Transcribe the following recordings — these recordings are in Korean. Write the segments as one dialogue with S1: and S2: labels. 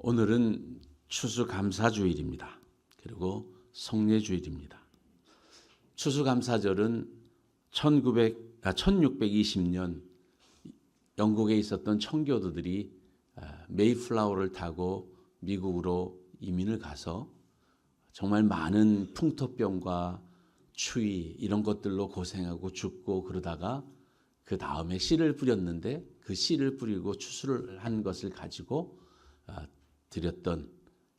S1: 오늘은 추수감사주일입니다. 그리고 성례주일입니다. 추수감사절은 1900, 아, 1620년 영국에 있었던 청교도들이 아, 메이플라워를 타고 미국으로 이민을 가서 정말 많은 풍토병과 추위 이런 것들로 고생하고 죽고 그러다가 그 다음에 씨를 뿌렸는데 그 씨를 뿌리고 추수를 한 것을 가지고 아, 드렸던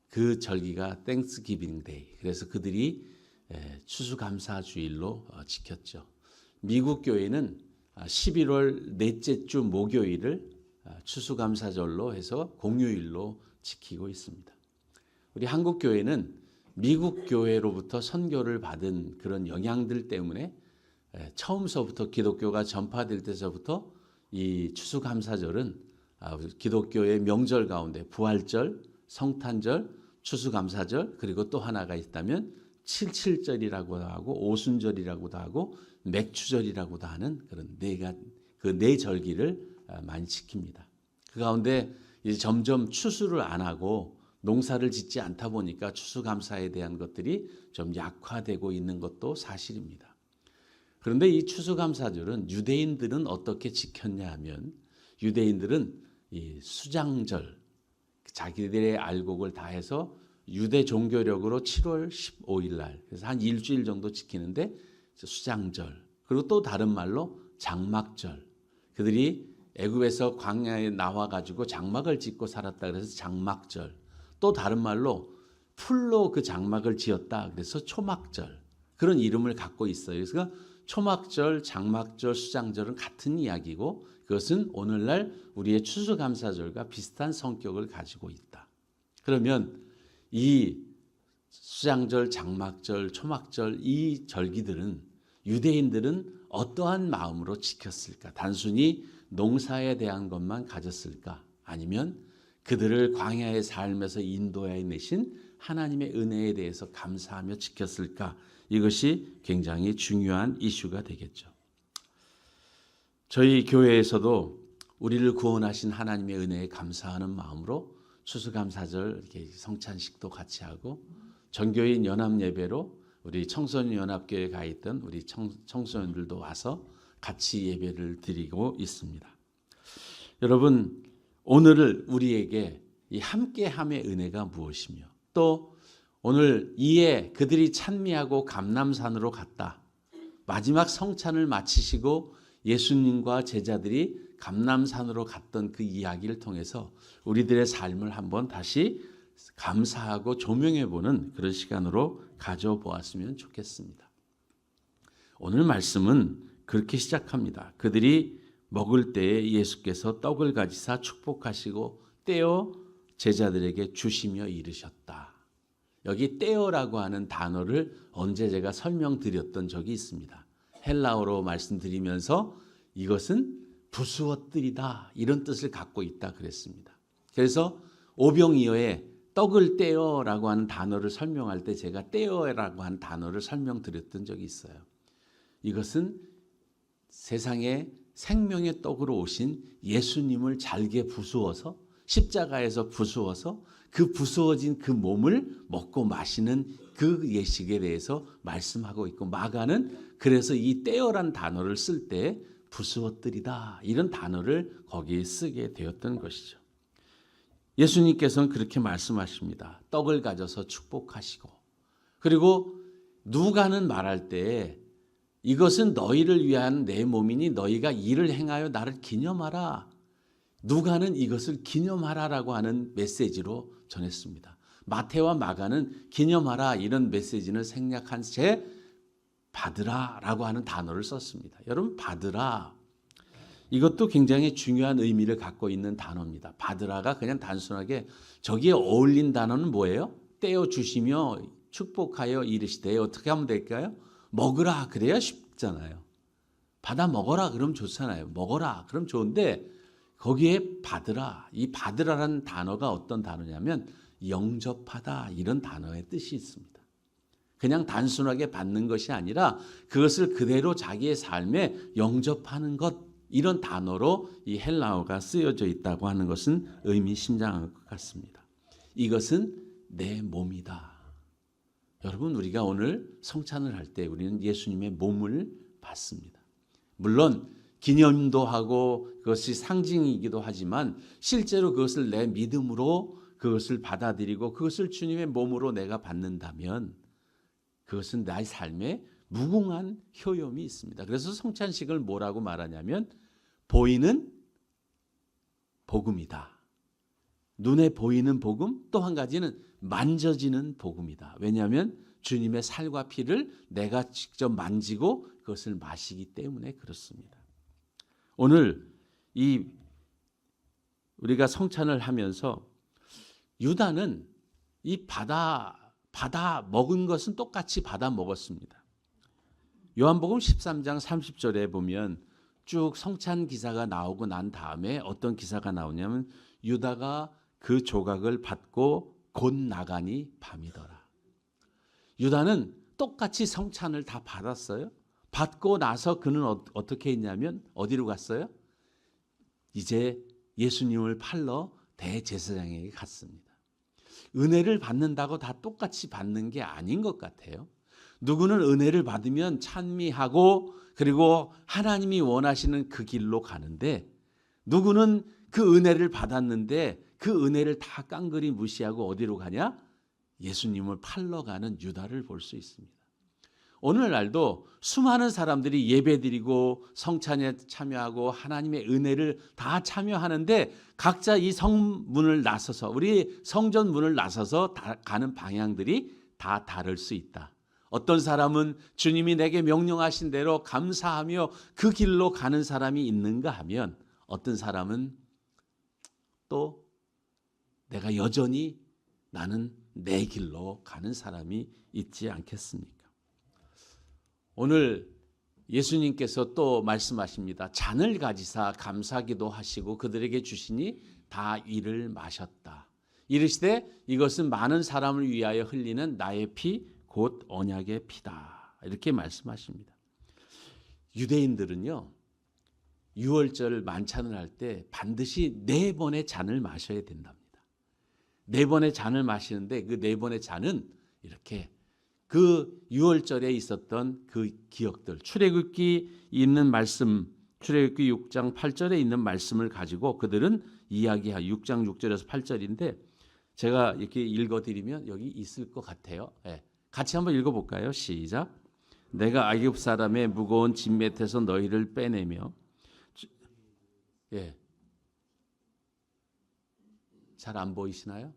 S1: 그 절기가 땡스 기빙 데이. 그래서 그들이 에, 추수감사 주일로 어, 지켰죠. 미국 교회는 아, 11월 넷째 주 목요일을 아, 추수감사절로 해서 공휴일로 지키고 있습니다. 우리 한국 교회는 미국 교회로부터 선교를 받은 그런 영향들 때문에 에, 처음서부터 기독교가 전파될 때서부터 이 추수감사절은 아, 기독교의 명절 가운데 부활절, 성탄절, 추수감사절 그리고 또 하나가 있다면 칠칠절이라고도 하고 오순절이라고도 하고 맥추절이라고도 하는 그런 네가 그 네 절기를 아, 많이 지킵니다. 그 가운데 이제 점점 추수를 안 하고 농사를 짓지 않다 보니까 추수감사에 대한 것들이 좀 약화되고 있는 것도 사실입니다. 그런데 이 추수감사절은 유대인들은 어떻게 지켰냐 하면 유대인들은 이 수장절 자기들의 알곡을 다해서 유대 종교력으로 7월 15일 날 그래서 한 일주일 정도 지키는데 수장절 그리고 또 다른 말로 장막절. 그들이 애굽에서 광야에 나와 가지고 장막을 짓고 살았다 그래서 장막절. 또 다른 말로 풀로 그 장막을 지었다 그래서 초막절. 그런 이름을 갖고 있어요. 그래서 초막절, 장막절, 수장절은 같은 이야기고 그것은 오늘날 우리의 추수감사절과 비슷한 성격을 가지고 있다. 그러면 이 수장절, 장막절, 초막절 이 절기들은 유대인들은 어떠한 마음으로 지켰을까? 단순히 농사에 대한 것만 가졌을까? 아니면 그들을 광야의 삶에서 인도해 내신 하나님의 은혜에 대해서 감사하며 지켰을까? 이것이 굉장히 중요한 이슈가 되겠죠. 저희 교회에서도 우리를 구원하신 하나님의 은혜에 감사하는 마음으로 추수감사절 이렇게 성찬식도 같이 하고 전교인 연합 예배로 우리 청소년 연합교회에 가 있던 우리 청, 청소년들도 와서 같이 예배를 드리고 있습니다. 여러분 오늘을 우리에게 이 함께함의 은혜가 무엇이며 또 오늘 이에 그들이 찬미하고 감남산으로 갔다. 마지막 성찬을 마치시고 예수님과 제자들이 감남산으로 갔던 그 이야기를 통해서 우리들의 삶을 한번 다시 감사하고 조명해 보는 그런 시간으로 가져보았으면 좋겠습니다. 오늘 말씀은 그렇게 시작합니다. 그들이 먹을 때에 예수께서 떡을 가지사 축복하시고 떼어 제자들에게 주시며 이르셨다. 여기 떼어라고 하는 단어를 언제 제가 설명드렸던 적이 있습니다. 헬라어로 말씀드리면서 이것은 부수어뜨리다 이런 뜻을 갖고 있다 그랬습니다. 그래서 오병이어에 떡을 떼어라고 하는 단어를 설명할 때 제가 떼어라고 하는 단어를 설명드렸던 적이 있어요. 이것은 세상에 생명의 떡으로 오신 예수님을 잘게 부수어서 십자가에서 부수어서 그 부수어진 그 몸을 먹고 마시는 그 예식에 대해서 말씀하고 있고 마가는 그래서 이 떼어란 단어를 쓸 때 부수어뜨리다 이런 단어를 거기에 쓰게 되었던 것이죠. 예수님께서는 그렇게 말씀하십니다. 떡을 가져서 축복하시고 그리고 누가는 말할 때 이것은 너희를 위한 내 몸이니 너희가 이를 행하여 나를 기념하라. 누가는 이것을 기념하라라고 하는 메시지로 전했습니다. 마태와 마가는 기념하라 이런 메시지를 생략한 채 받으라라고 하는 단어를 썼습니다. 여러분 받으라 이것도 굉장히 중요한 의미를 갖고 있는 단어입니다. 받으라가 그냥 단순하게 저기에 어울린 단어는 뭐예요? 떼어 주시며 축복하여 이르시되 어떻게 하면 될까요? 먹으라 그래야 쉽잖아요. 받아 먹어라 그럼 좋잖아요. 먹어라 그럼 좋은데 거기에 받으라 이 받으라라는 단어가 어떤 단어냐면 영접하다 이런 단어의 뜻이 있습니다. 그냥 단순하게 받는 것이 아니라 그것을 그대로 자기의 삶에 영접하는 것 이런 단어로 이 헬라어가 쓰여져 있다고 하는 것은 의미심장한 것 같습니다. 이것은 내 몸이다. 여러분 우리가 오늘 성찬을 할 때 우리는 예수님의 몸을 받습니다. 물론 기념도 하고 그것이 상징이기도 하지만 실제로 그것을 내 믿음으로 그것을 받아들이고 그것을 주님의 몸으로 내가 받는다면 그것은 나의 삶에 무궁한 효용이 있습니다. 그래서 성찬식을 뭐라고 말하냐면 보이는 복음이다. 눈에 보이는 복음 또 한 가지는 만져지는 복음이다. 왜냐하면 주님의 살과 피를 내가 직접 만지고 그것을 마시기 때문에 그렇습니다. 오늘 이 우리가 성찬을 하면서 유다는 이 받아 받아 먹은 것은 똑같이 받아 먹었습니다. 요한복음 13장 30절에 보면 쭉 성찬 기사가 나오고 난 다음에 어떤 기사가 나오냐면 유다가 그 조각을 받고 곧 나가니 밤이더라. 유다는 똑같이 성찬을 다 받았어요. 받고 나서 그는 어, 어떻게 했냐면 어디로 갔어요? 이제 예수님을 팔러 대제사장에게 갔습니다. 은혜를 받는다고 다 똑같이 받는 게 아닌 것 같아요. 누구는 은혜를 받으면 찬미하고 그리고 하나님이 원하시는 그 길로 가는데 누구는 그 은혜를 받았는데 그 은혜를 다 깡그리 무시하고 어디로 가냐? 예수님을 팔러 가는 유다를 볼 수 있습니다. 오늘날도 수많은 사람들이 예배드리고 성찬에 참여하고 하나님의 은혜를 다 참여하는데 각자 이 성문을 나서서 우리 성전 문을 나서서 가는 방향들이 다 다를 수 있다. 어떤 사람은 주님이 내게 명령하신 대로 감사하며 그 길로 가는 사람이 있는가 하면 어떤 사람은 또 내가 여전히 나는 내 길로 가는 사람이 있지 않겠습니까? 오늘 예수님께서 또 말씀하십니다. 잔을 가지사 감사기도 하시고 그들에게 주시니 다 이를 마셨다. 이르시되 이것은 많은 사람을 위하여 흘리는 나의 피 곧 언약의 피다. 이렇게 말씀하십니다. 유대인들은요. 6월절 만찬을 할 때 반드시 네 번의 잔을 마셔야 된답니다. 네 번의 잔을 마시는데 그 네 번의 잔은 이렇게 그 6월절에 있었던 그 기억들 출애굽기 있는 말씀 출애굽기 6장 8절에 있는 말씀을 가지고 그들은 이야기하 6장 6절에서 8절인데 제가 이렇게 읽어 드리면 여기 있을 것 같아요. 네. 같이 한번 읽어 볼까요? 시작. 내가 아굽 사람의 무거운 진맷에서 너희를 빼내며 예. 잘 안 보이시나요?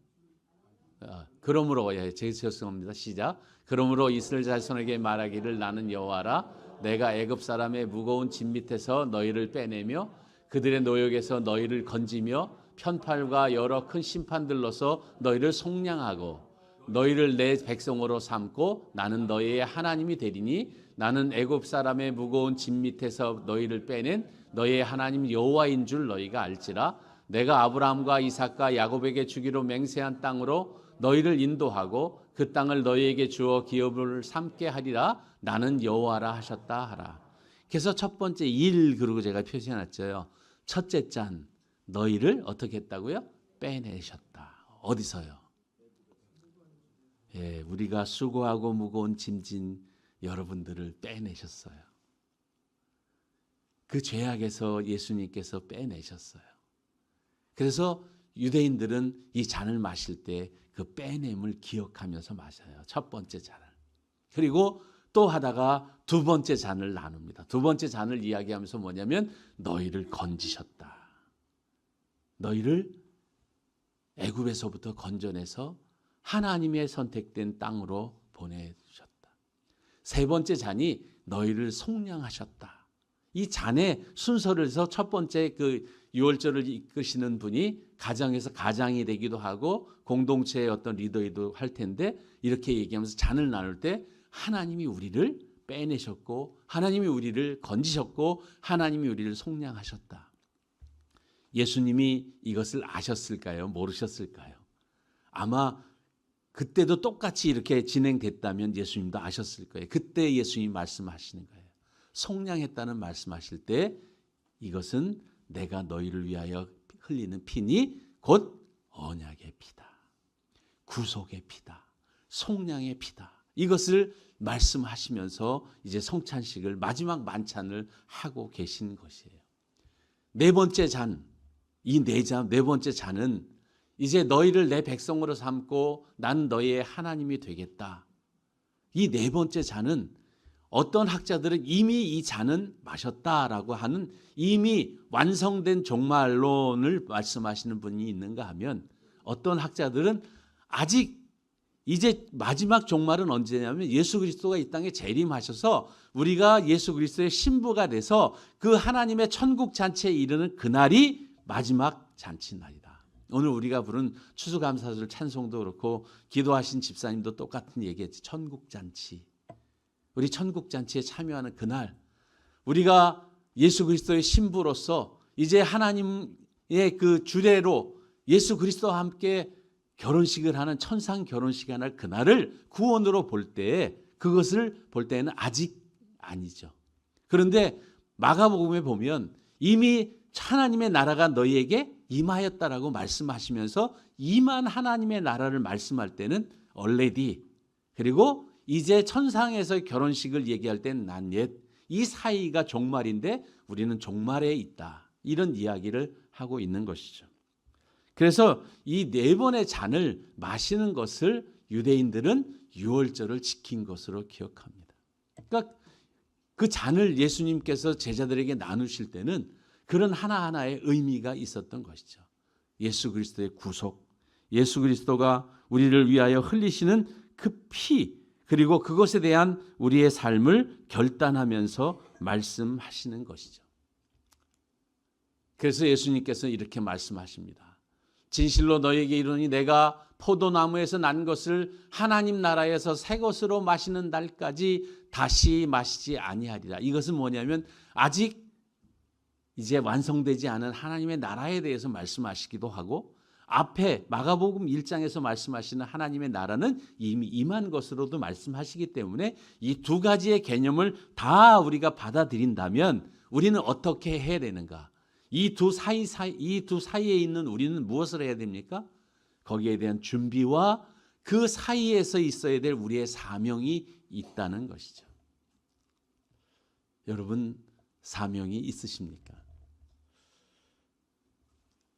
S1: 아, 그러므로 예, 제 죄송합니다. 시작. 그러므로 이스라엘 자손에게 말하기를 나는 여호와라 내가 애굽 사람의 무거운 짐 밑에서 너희를 빼내며 그들의 노역에서 너희를 건지며 편팔과 여러 큰 심판들로서 너희를 속량하고 너희를 내 백성으로 삼고 나는 너희의 하나님이 되리니 나는 애굽 사람의 무거운 짐 밑에서 너희를 빼낸 너희의 하나님 여호와인 줄 너희가 알지라 내가 아브라함과 이삭과 야곱에게 주기로 맹세한 땅으로 너희를 인도하고 그 땅을 너희에게 주어 기업을 삼게 하리라 나는 여호와라 하셨다 하라. 그래서 첫 번째 일 그러고 제가 표시해 놨죠. 첫째 짠 너희를 어떻게 했다고요? 빼내셨다. 어디서요? 예, 우리가 수고하고 무거운 짐진 여러분들을 빼내셨어요. 그 죄악에서 예수님께서 빼내셨어요. 그래서 유대인들은 이 잔을 마실 때 그 빼냄을 기억하면서 마셔요. 첫 번째 잔을. 그리고 또 하다가 두 번째 잔을 나눕니다. 두 번째 잔을 이야기하면서 뭐냐면 너희를 건지셨다. 너희를 애굽에서부터 건져내서 하나님의 선택된 땅으로 보내주셨다. 세 번째 잔이 너희를 속량하셨다. 이 잔의 순서를 해서 첫 번째 그 유월절을 이끄시는 분이 가정에서 가장이 되기도 하고 공동체의 어떤 리더이도 할 텐데 이렇게 얘기하면서 잔을 나눌 때 하나님이 우리를 빼내셨고 하나님이 우리를 건지셨고 하나님이 우리를 속량하셨다. 예수님이 이것을 아셨을까요? 모르셨을까요? 아마 그때도 똑같이 이렇게 진행됐다면 예수님도 아셨을 거예요. 그때 예수님이 말씀하시는 거예요. 속량했다는 말씀하실 때 이것은 내가 너희를 위하여 흘리는 피니 곧 언약의 피다. 구속의 피다. 속량의 피다. 이것을 말씀하시면서 이제 성찬식을 마지막 만찬을 하고 계신 것이에요. 네 번째 잔, 이네 잔, 네 번째 잔은 이제 너희를 내 백성으로 삼고 난 너희의 하나님이 되겠다. 이 네 번째 잔은 어떤 학자들은 이미 이 잔은 마셨다라고 하는 이미 완성된 종말론을 말씀하시는 분이 있는가 하면 어떤 학자들은 아직 이제 마지막 종말은 언제냐면 예수 그리스도가 이 땅에 재림하셔서 우리가 예수 그리스도의 신부가 돼서 그 하나님의 천국 잔치에 이르는 그날이 마지막 잔치 날이다. 오늘 우리가 부른 추수감사절 찬송도 그렇고 기도하신 집사님도 똑같은 얘기했지. 천국 잔치. 우리 천국 잔치에 참여하는 그날 우리가 예수 그리스도의 신부로서 이제 하나님의 그 주례로 예수 그리스도와 함께 결혼식을 하는 천상 결혼식을 할 그날을 구원으로 볼때 그것을 볼 때는 아직 아니죠. 그런데 마가복음에 보면 이미 하나님의 나라가 너희에게 임하였다라고 말씀하시면서 임한 하나님의 나라를 말씀할 때는 already 그리고 이제 천상에서 결혼식을 얘기할 땐 난 옛 이 사이가 종말인데 우리는 종말에 있다. 이런 이야기를 하고 있는 것이죠. 그래서 이 네 번의 잔을 마시는 것을 유대인들은 유월절을 지킨 것으로 기억합니다. 그러니까 그 잔을 예수님께서 제자들에게 나누실 때는 그런 하나하나의 의미가 있었던 것이죠. 예수 그리스도의 구속, 예수 그리스도가 우리를 위하여 흘리시는 그 피, 그리고 그것에 대한 우리의 삶을 결단하면서 말씀하시는 것이죠. 그래서 예수님께서 이렇게 말씀하십니다. 진실로 너에게 이르니 내가 포도나무에서 난 것을 하나님 나라에서 새 것으로 마시는 날까지 다시 마시지 아니하리라. 이것은 뭐냐면 아직 이제 완성되지 않은 하나님의 나라에 대해서 말씀하시기도 하고 앞에 마가복음 1장에서 말씀하시는 하나님의 나라는 이미 임한 것으로도 말씀하시기 때문에 이 두 가지의 개념을 다 우리가 받아들인다면 우리는 어떻게 해야 되는가? 이 두 사이 사이 이 두 사이에 있는 우리는 무엇을 해야 됩니까? 거기에 대한 준비와 그 사이에서 있어야 될 우리의 사명이 있다는 것이죠. 여러분 사명이 있으십니까?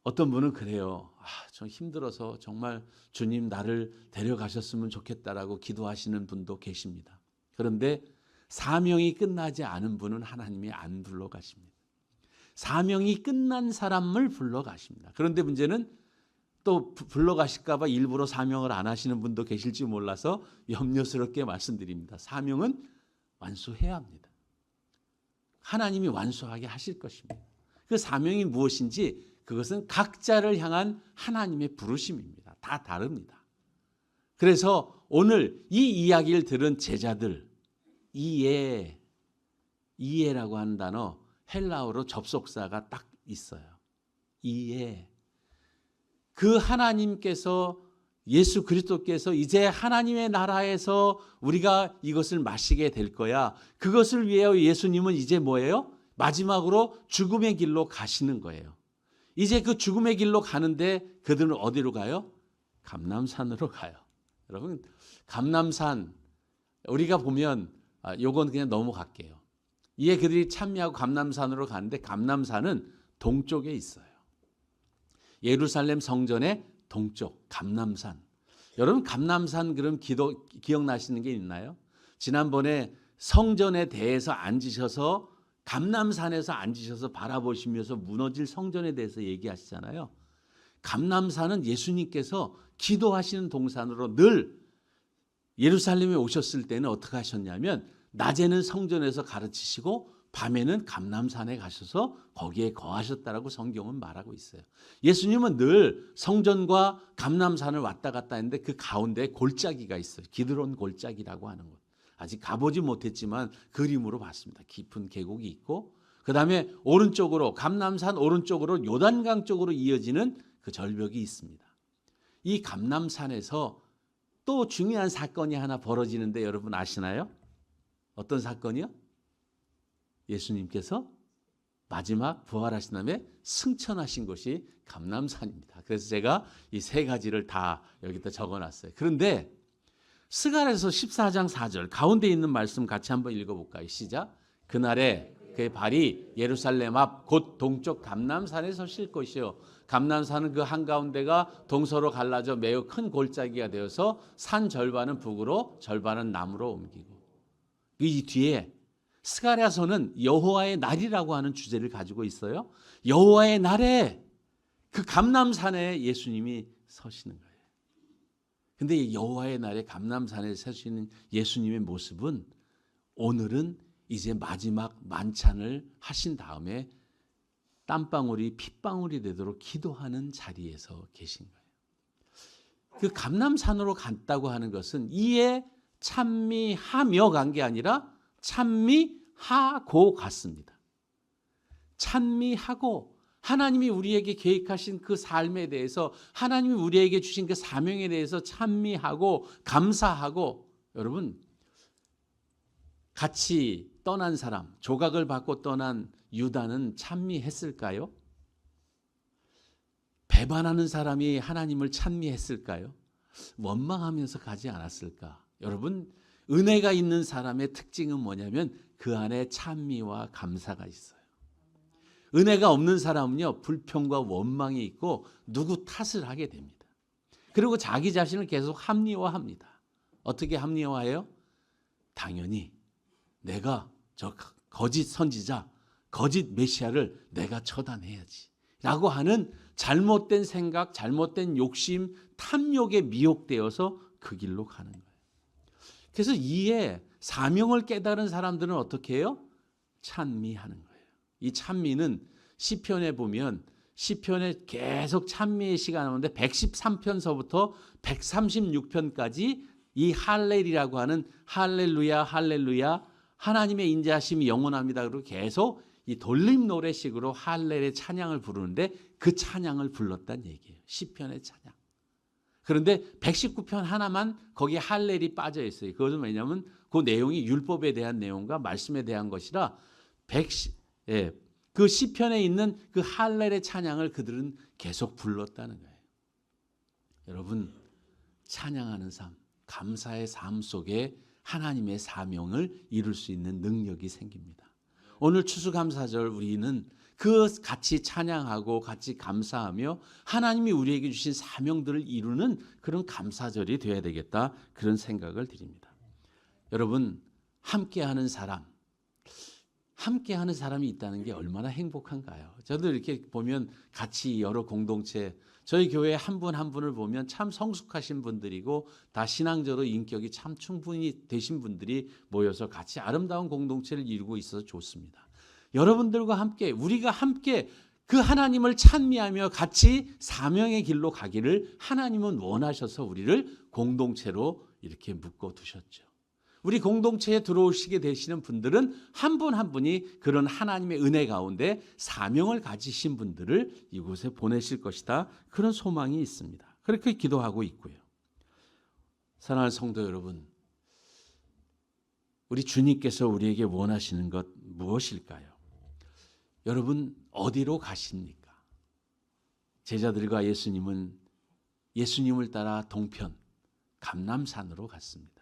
S1: 어떤 분은 그래요. 아, 좀 힘들어서 정말 주님 나를 데려가셨으면 좋겠다라고 기도하시는 분도 계십니다. 그런데 사명이 끝나지 않은 분은 하나님이 안 불러가십니다. 사명이 끝난 사람을 불러가십니다. 그런데 문제는 또 불러가실까봐 일부러 사명을 안 하시는 분도 계실지 몰라서 염려스럽게 말씀드립니다. 사명은 완수해야 합니다. 하나님이 완수하게 하실 것입니다. 그 사명이 무엇인지 그것은 각자를 향한 하나님의 부르심입니다. 다 다릅니다. 그래서 오늘 이 이야기를 들은 제자들 이해 이해라고 하는 단어 헬라어로 접속사가 딱 있어요. 이해 그 하나님께서 예수 그리스도께서 이제 하나님의 나라에서 우리가 이것을 마시게 될 거야. 그것을 위해 예수님은 이제 뭐예요? 마지막으로 죽음의 길로 가시는 거예요. 이제 그 죽음의 길로 가는데 그들은 어디로 가요? 감남산으로 가요. 여러분, 감남산 우리가 보면 아, 요건 그냥 넘어갈게요. 이에 그들이 참여하고 감남산으로 가는데 감남산은 동쪽에 있어요. 예루살렘 성전의 동쪽 감남산. 여러분 감남산 그럼 기도 기억나시는 게 있나요? 지난번에 성전에 대해서 앉으셔서 감남산에서 앉으셔서 바라보시면서 무너질 성전에 대해서 얘기하시잖아요. 감남산은 예수님께서 기도하시는 동산으로 늘 예루살렘에 오셨을 때는 어떻게 하셨냐면 낮에는 성전에서 가르치시고 밤에는 감남산에 가셔서 거기에 거하셨다라고 성경은 말하고 있어요. 예수님은 늘 성전과 감남산을 왔다 갔다 했는데 그 가운데 골짜기가 있어요. 기드론 골짜기라고 하는 것. 아직 가보지 못했지만 그림으로 봤습니다. 깊은 계곡이 있고 그 다음에 오른쪽으로 감남산 오른쪽으로 요단강 쪽으로 이어지는 그 절벽이 있습니다. 이 감남산에서 또 중요한 사건이 하나 벌어지는데 여러분 아시나요? 어떤 사건이요? 예수님께서 마지막 부활하신 다음에 승천하신 곳이 감남산입니다. 그래서 제가 이 세 가지를 다 여기다 적어놨어요. 그런데 스가랴서 14장 4절 가운데 있는 말씀 같이 한번 읽어볼까요? 시작. 그날에 그의 발이 예루살렘 앞 곧 동쪽 감남산에 서실 것이요. 감남산은 그 한가운데가 동서로 갈라져 매우 큰 골짜기가 되어서 산 절반은 북으로 절반은 남으로 옮기고 이 뒤에 스가랴서는 여호와의 날이라고 하는 주제를 가지고 있어요. 여호와의 날에 그 감남산에 예수님이 서시는 거예요. 근데 이 여호와의 날에 감남산에 서시는 예수님의 모습은 오늘은 이제 마지막 만찬을 하신 다음에 땀방울이 핏방울이 되도록 기도하는 자리에서 계신 거예요. 그 감남산으로 갔다고 하는 것은 이에 찬미하며 간 게 아니라 찬미하고 갔습니다. 찬미하고 하나님이 우리에게 계획하신 그 삶에 대해서 하나님이 우리에게 주신 그 사명에 대해서 찬미하고 감사하고 여러분 같이 떠난 사람, 조각을 받고 떠난 유다는 찬미했을까요? 배반하는 사람이 하나님을 찬미했을까요? 원망하면서 가지 않았을까? 여러분, 은혜가 있는 사람의 특징은 뭐냐면 그 안에 찬미와 감사가 있어요. 은혜가 없는 사람은요, 불평과 원망이 있고 누구 탓을 하게 됩니다. 그리고 자기 자신을 계속 합리화합니다. 어떻게 합리화해요? 당연히 내가 저 거짓 선지자, 거짓 메시아를 내가 처단해야지. 라고 하는 잘못된 생각, 잘못된 욕심, 탐욕에 미혹되어서 그 길로 가는 거예요. 그래서 이에 사명을 깨달은 사람들은 어떻게 해요? 찬미하는 거예요. 이 찬미는 시편에 보면 시편에 계속 찬미의 시간 나오는데 113편서부터 136편까지 이 할렐이라고 하는 할렐루야 할렐루야 하나님의 인자하심이 영원합니다. 그리고 계속 이 돌림 노래식으로 할렐의 찬양을 부르는데 그 찬양을 불렀단 얘기예요. 시편의 찬양. 그런데 119편 하나만 거기에 할렐이 빠져 있어요. 그것은 왜냐하면 그 내용이 율법에 대한 내용과 말씀에 대한 것이라 1 예, 그 시편에 있는 그 할렐의 찬양을 그들은 계속 불렀다는 거예요. 여러분 찬양하는 삶, 감사의 삶 속에 하나님의 사명을 이룰 수 있는 능력이 생깁니다. 오늘 추수감사절 우리는 그 같이 찬양하고 같이 감사하며 하나님이 우리에게 주신 사명들을 이루는 그런 감사절이 되어야 되겠다 그런 생각을 드립니다. 여러분 함께하는 사람 함께 하는 사람이 있다는 게 얼마나 행복한가요? 저도 이렇게 보면 같이 여러 공동체 저희 교회 한 분 한 분을 보면 참 성숙하신 분들이고 다 신앙적으로 인격이 참 충분히 되신 분들이 모여서 같이 아름다운 공동체를 이루고 있어서 좋습니다. 여러분들과 함께 우리가 함께 그 하나님을 찬미하며 같이 사명의 길로 가기를 하나님은 원하셔서 우리를 공동체로 이렇게 묶어 두셨죠. 우리 공동체에 들어오시게 되시는 분들은 한분한 분이 그런 하나님의 은혜 가운데 사명을 가지신 분들을 이곳에 보내실 것이다. 그런 소망이 있습니다. 그렇게 기도하고 있고요. 사랑하는 성도 여러분, 우리 주님께서 우리에게 원하시는 것 무엇일까요? 여러분 어디로 가십니까? 제자들과 예수님은 예수님을 따라 동편 감남산으로 갔습니다.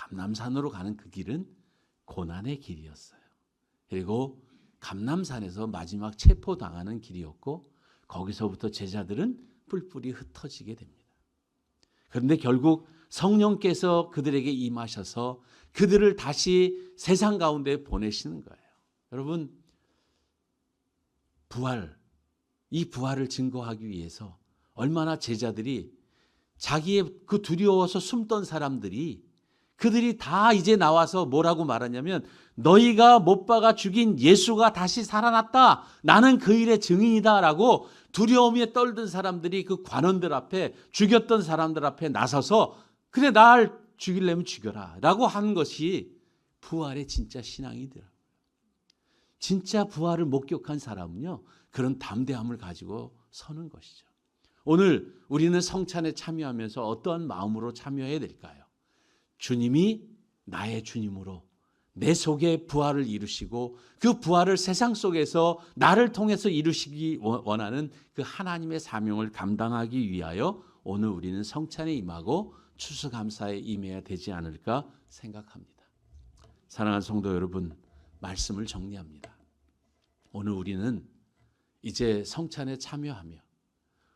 S1: 감남산으로 가는 그 길은 고난의 길이었어요. 그리고 감남산에서 마지막 체포당하는 길이었고 거기서부터 제자들은 뿔뿔이 흩어지게 됩니다. 그런데 결국 성령께서 그들에게 임하셔서 그들을 다시 세상 가운데 보내시는 거예요. 여러분 부활 이 부활을 증거하기 위해서 얼마나 제자들이 자기의 그 두려워서 숨던 사람들이 그들이 다 이제 나와서 뭐라고 말하냐면 너희가 못 박아 죽인 예수가 다시 살아났다. 나는 그 일의 증인이다라고 두려움에 떨던 사람들이 그 관원들 앞에 죽였던 사람들 앞에 나서서 그래 날 죽이려면 죽여라라고 하는 것이 부활의 진짜 신앙이더라고요. 진짜 부활을 목격한 사람은요 그런 담대함을 가지고 서는 것이죠. 오늘 우리는 성찬에 참여하면서 어떤 마음으로 참여해야 될까요? 주님이 나의 주님으로 내 속에 부활을 이루시고 그 부활을 세상 속에서 나를 통해서 이루시기 원하는 그 하나님의 사명을 감당하기 위하여 오늘 우리는 성찬에 임하고 추수감사에 임해야 되지 않을까 생각합니다. 사랑하는 성도 여러분, 말씀을 정리합니다. 오늘 우리는 이제 성찬에 참여하며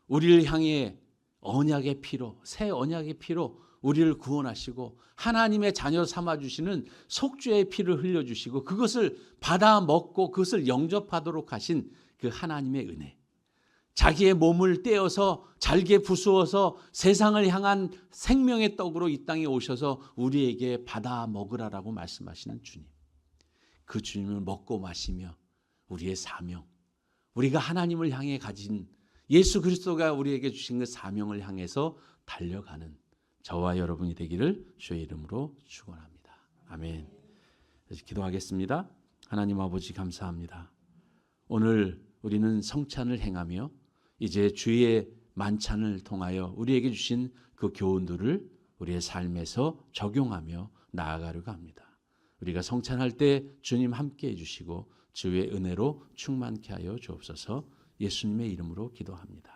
S1: 우리를 향해 언약의 피로, 새 언약의 피로 우리를 구원하시고 하나님의 자녀 삼아 주시는 속죄의 피를 흘려 주시고 그것을 받아 먹고 그것을 영접하도록 하신 그 하나님의 은혜. 자기의 몸을 떼어서 잘게 부수어서 세상을 향한 생명의 떡으로 이 땅에 오셔서 우리에게 받아 먹으라라고 말씀하시는 주님. 그 주님을 먹고 마시며 우리의 사명, 우리가 하나님을 향해 가진 예수 그리스도가 우리에게 주신 그 사명을 향해서 달려가는 저와 여러분이 되기를 주의 이름으로 축원합니다. 아멘. 기도하겠습니다. 하나님 아버지 감사합니다. 오늘 우리는 성찬을 행하며 이제 주의 만찬을 통하여 우리에게 주신 그 교훈들을 우리의 삶에서 적용하며 나아가려고 합니다. 우리가 성찬할 때 주님 함께 해주시고 주의 은혜로 충만케 하여 주옵소서 예수님의 이름으로 기도합니다.